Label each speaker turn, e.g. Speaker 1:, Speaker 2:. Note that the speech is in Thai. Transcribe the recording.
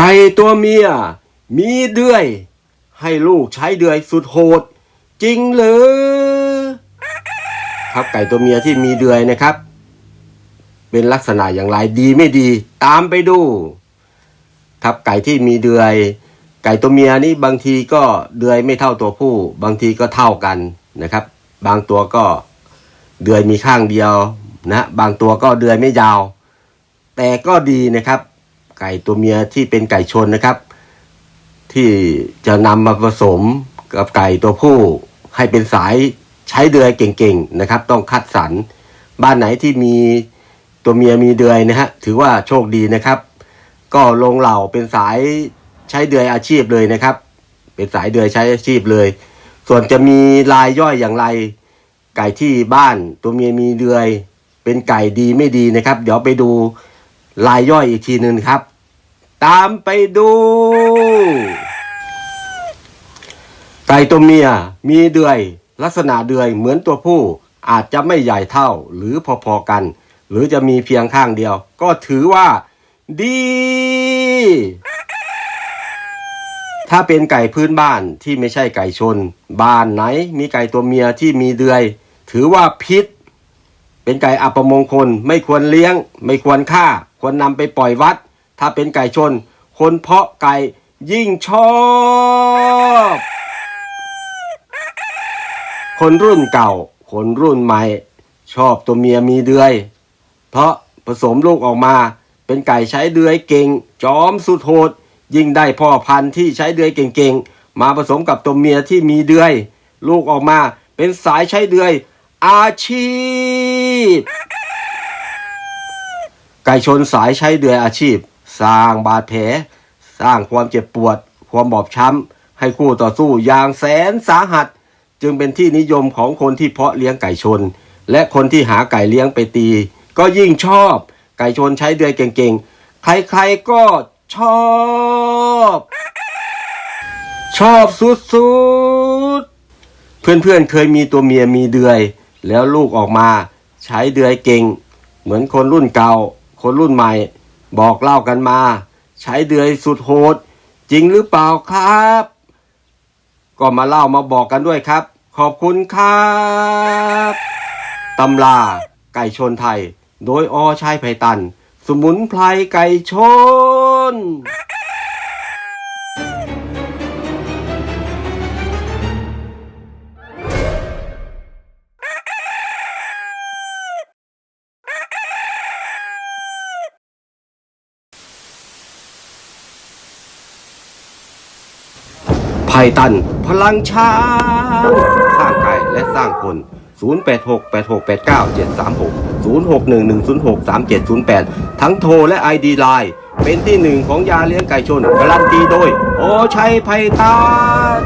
Speaker 1: ไก่ตัวเมีย มีเดือย ให้ลูกใช้เดือยสุดโหด จริงเหรือครับไก่ตัวเมียที่มีเดือยนะครับ เป็นลักษณะอย่างไรดีไม่ดี ตามไปดู ครับไก่ที่มีเดือย ไก่ตัวเมียนี่บางทีก็เดือยไม่เท่าตัวผู้ บางทีก็เท่ากันนะครับ บางตัวก็เดือยมีข้างเดียวนะ บางตัวก็เดือยไม่ยาว แต่ก็ดีนะครับ ไก่ตัวเมียที่เป็นไก่ชนนะครับ ที่จะนำมาผสมกับไก่ตัวผู้ให้เป็นสายใช้เดือยเก่งๆนะครับ ต้องคัดสรรบ้านไหนที่มีตัวเมียมีเดือยนะฮะถือว่าโชคดีนะครับ ก็ลงเหล่าเป็นสายใช้เดือยอาชีพเลยนะครับ เป็นสายเดือยใช้อาชีพเลย ส่วนจะมีลายย่อยอย่างไร ไก่ที่บ้านตัวเมียมีเดือย เป็นไก่ดีไม่ดีนะครับ เดี๋ยวไปดู ลายย่อยอีกทีหนึ่งครับ ตามไปดู ไก่ตัวเมียมีเดือย ลักษณะเดือยเหมือนตัวผู้อาจจะไม่ใหญ่เท่าหรือพอๆกัน หรือจะมีเพียงข้างเดียว ก็ถือว่า ดี ถ้าเป็นไก่พื้นบ้านที่ไม่ใช่ไก่ชน บ้านไหนมีไก่ตัวเมียที่มีเดือย ถือว่าพิษเป็นไก่อัปมงคลไม่ควรเลี้ยง ไม่ควรฆ่า ควรนำไปปล่อยวัด ถ้าเป็นไก่ชน คนเพาะไก่ยิ่งชอบ คนรุ่นเก่า คนรุ่นใหม่ ชอบตัวเมียมีเดือย เพราะผสมลูกออกมา เป็นไก่ใช้เดือยเก่ง จอมสุดโหด ยิ่งได้พ่อพันธุ์ที่ใช้เดือยเก่งๆ มาผสมกับตัวเมียที่มีเดือย ลูกออกมาเป็นสายใช้เดือย อาชีพ ไก่ชนสายใช้เดือยอาชีพ สร้างบาดแผล สร้างความเจ็บปวด ความบอบช้ำ ให้คู่ต่อสู้อย่างแสนสาหัส จึงเป็นที่นิยมของคนที่เพาะเลี้ยงไก่ชน และคนที่หาไก่เลี้ยงไปตี ก็ยิ่งชอบ ไก่ชนใช้เดือยเก่งๆ ใครๆก็ชอบ ชอบสุดๆ เพื่อนๆเคยมีตัวเมียมีเดือย แล้วลูกออกมาใช้เดือยเก่ง เหมือนคนรุ่นเก่า คนรุ่นใหม่ บอกเล่ากันมา ใช้เดือยสุดโหด จริงหรือเปล่าครับ ก็มาเล่ามาบอกกันด้วยครับ ขอบคุณครับตำราไก่ชนไทย โดยอชัยไพตัน สมุนไพรไก่ชน ไพตัน พลังช้างสร้างกายและสร้างคน 0868689736 0611063708 ทั้งโทรและ ID ไลน์เป็นที่หนึ่งของยาเลี้ยงไก่ชนการันตีโดย โอชัยไพตัน